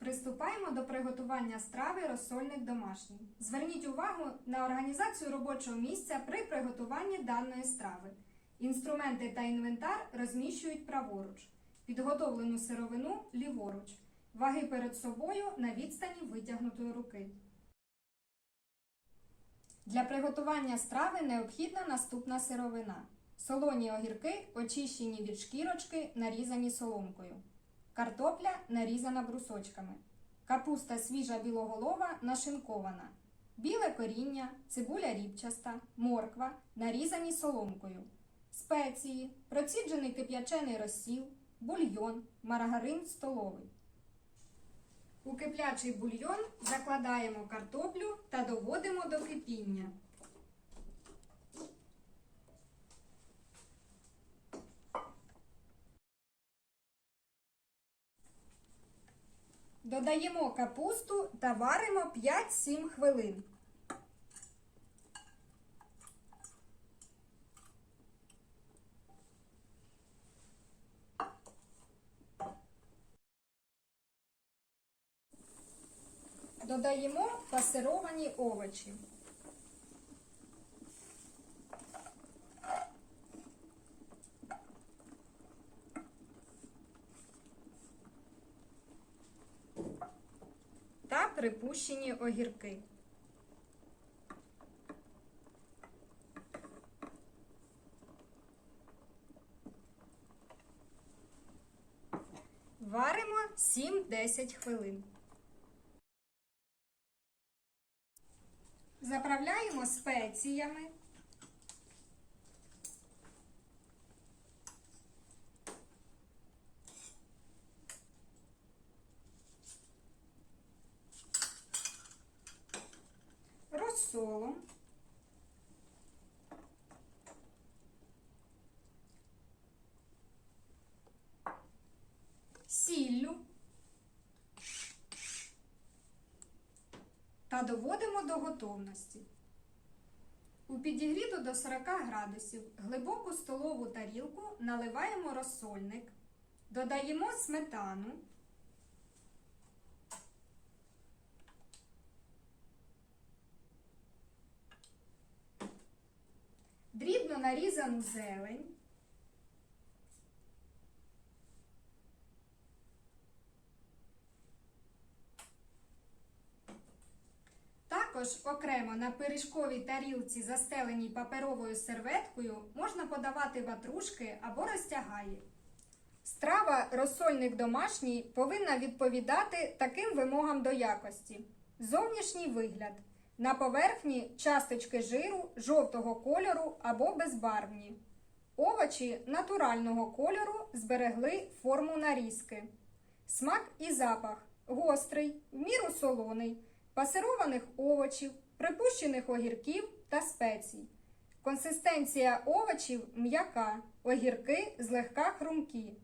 Приступаємо до приготування страви розсольник домашній. Зверніть увагу на організацію робочого місця при приготуванні даної страви. Інструменти та інвентар розміщують праворуч, підготовлену сировину ліворуч, ваги перед собою на відстані витягнутої руки. Для приготування страви необхідна наступна сировина: солоні огірки, очищені від шкірочки, нарізані соломкою. Картопля нарізана брусочками. Капуста свіжа білоголова нашинкована. Біле коріння, цибуля рібчаста, морква нарізані соломкою. Спеції, проціджений кип'ячений розсіл, бульйон, маргарин столовий. У киплячий бульйон закладаємо картоплю та доводимо до кипіння. Додаємо капусту та варимо 5-7 хвилин. Додаємо пасировані овочі. Припущені огірки. Варимо 7-10 хвилин. Заправляємо спеціями. Розсолом, сіллю та доводимо до готовності. У підігріту до 40 градусів глибоку столову тарілку наливаємо розсольник, додаємо сметану. Дрібно нарізану зелень, Також окремо на пиріжковій тарілці, застеленій паперовою серветкою, можна подавати ватрушки або розтягаї. Страва розсольник домашній повинна відповідати таким вимогам до якості: зовнішній вигляд. На поверхні часточки жиру жовтого кольору або безбарвні. Овочі натурального кольору зберегли форму нарізки. Смак і запах гострий, в міру солоний, пасированих овочів, припущених огірків та спецій. Консистенція овочів м'яка, огірки злегка хрумкі.